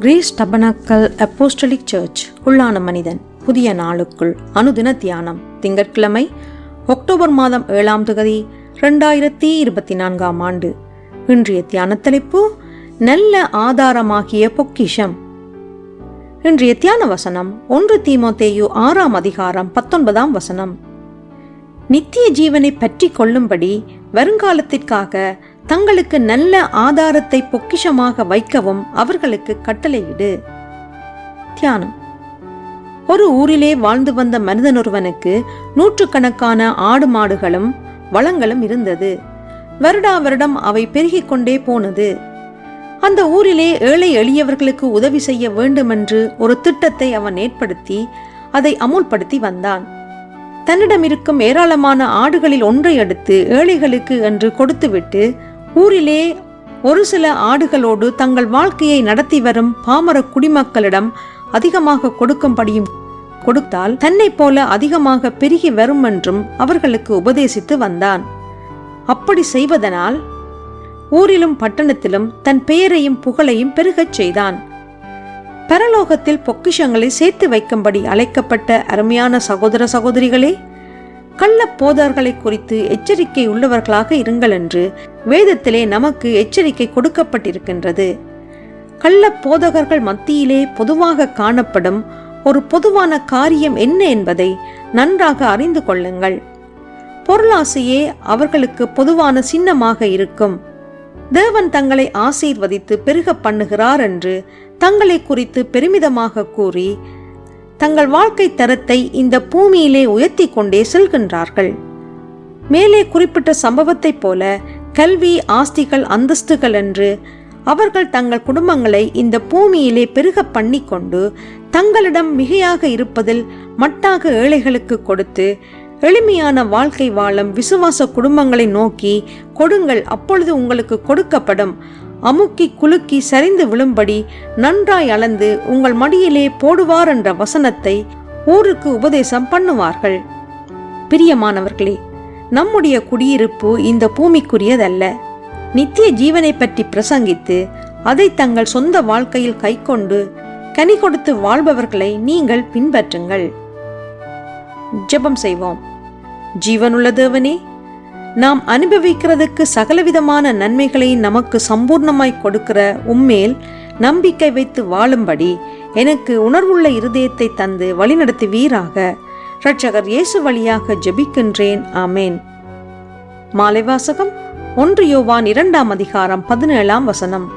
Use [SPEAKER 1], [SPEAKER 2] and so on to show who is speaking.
[SPEAKER 1] Grace tabernacle apostolic search உள்ளான மனிதன் புதிய நாளுக்குள் அனுதின தியானம் திங்கட்கிழமை அக்டோபர் மாதம் ஏழாம் தொகுதி ரெண்டாயிரத்தி இருபத்தி நான்காம் ஆண்டு. இன்றைய தியான தலைப்பு நல்ல ஆதாரமாகிய பொக்கிஷம். இன்றைய தியான வசனம் ஒன்று தீமோத்தேயு ஆறாம் அதிகாரம் பத்தொன்பதாம் வசனம். நித்திய ஜீவனை பற்றி கொள்ளும்படி வருங்காலத்திற்காக தங்களுக்கு நல்ல ஆதாரத்தை பொக்கிஷமாக வைக்கவும் அவர்களுக்கு கட்டளையிடு. தியானம். ஒரு ஊரிலே வாழ்ந்து வந்த மனிதனொருவனுக்கு நூற்றுக்கணக்கான ஆடு மாடுகளும் வளங்களும் இருந்தது. வருடா வருடம் அவை பெருகிக் கொண்டே போனது. அந்த ஊரிலே ஏழை எளியவர்களுக்கு உதவி செய்ய வேண்டுமென்று ஒரு திட்டத்தை அவன் ஏற்படுத்தி அதை அமுல்படுத்தி வந்தான். தன்னிடம் இருக்கும் ஏராளமான ஆடுகளில் ஒன்றை எடுத்து ஏழைகளுக்கு என்று கொடுத்துவிட்டு ஊரிலே ஒரு சில ஆடுகளோடு தங்கள் வாழ்க்கையை நடத்தி வரும் பாமர குடிமக்களிடம் அதிகமாக கொடுக்கும்படியும் கொடுத்தால் தன்னைப் போல அதிகமாக பெருகி வரும் என்றும் அவர்களுக்கு உபதேசித்து வந்தான். அப்படி செய்வதனால் ஊரிலும் பட்டணத்திலும் தன் பெயரையும் புகழையும் பெருகச் செய்தான். பரலோகத்தில் பொக்கிஷங்களை சேர்த்து வைக்கும்படி அழைக்கப்பட்ட அருமையான சகோதர சகோதரிகளே கள்ள போதர்களை குறித்து எச்சரிக்கை உள்ளவர்களாக இருங்கள் என்று வேதத்திலே நமக்கு எச்சரிக்கை கொடுக்கப்பட்டிருக்கின்றது. கள்ள போதகர்கள் மத்தியிலே பொதுவாக காணப்படும் ஒரு பொதுவான காரியம் என்ன என்பதை நன்றாக அறிந்து கொள்ளுங்கள். பொருளாசையே அவர்களுக்கு பொதுவான சின்னமாக இருக்கும். தேவன் தங்களை ஆசீர்வதித்து பெருக பண்ணுகிறார் என்று தங்களை குறித்து பெருமிதமாக கூறி தங்கள் வாழ்க்கை தரத்தை இந்த பூமியிலே உயர்த்தி கொண்டே செல்கின்றார்கள். மேலே குறிப்பிட்ட சம்பவத்தைப் போல கல்வி ஆஸ்திகள் அந்தஸ்துகள் என்று அவர்கள் தங்கள் குடும்பங்களை இந்த பூமியிலே பெருக பண்ணிக்கொண்டு தங்களிடம் மிகையாக இருப்பதில் மட்டாக ஏழைகளுக்கு கொடுத்து எளிமையான வாழ்க்கை வாழும் விசுவாச குடும்பங்களை நோக்கி கொடுங்கள் அப்பொழுது உங்களுக்கு கொடுக்கப்படும் அமுக்கி குலுக்கி சரிந்து விழும்படி நன்றாய் அளந்து உங்கள் மடியிலே போடுவார் என்ற வசனத்தை ஊருக்கு உபதேசம் பண்ணுவார்கள். பிரியமானவர்களே நம்முடைய குடியிருப்பு இந்த பூமிக்குரியதல்ல. நித்திய ஜீவனை பற்றி பிரசங்கித்து அதை தங்கள் சொந்த வாழ்க்கையில் கைக்கொண்டு கனி கொடுத்து வாழ்பவர்களை நீங்கள் பின்பற்றுங்கள். ஜெபம் செய்வோம். ஜீவனுள்ள தேவனே நாம் அனுபவிக்கிறதுக்கு சகலவிதமான நன்மைகளை நமக்கு சம்பூர்ணமாய் கொடுக்கிற உம்மேல் நம்பிக்கை வைத்து வாழும்படி எனக்கு உணர்வுள்ள இருதயத்தை தந்து வழிநடத்துவீராக. இரட்சகர் இயேசு வழியாக ஜெபிக்கின்றேன். ஆமேன். மாலை வாசகம் ஒன்று யோவான் இரண்டாம் அதிகாரம் பதினேழாம் வசனம்.